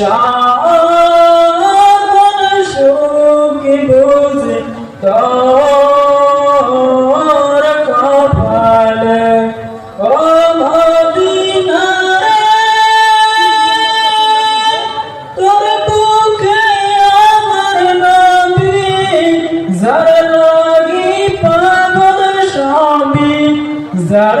সাধন সুখী বুঝে তোর কপাল। ও মদিনা তোর মুখে আমার নবী, যার লাগি পাগল স্বামী, যার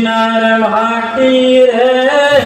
नर भाटी है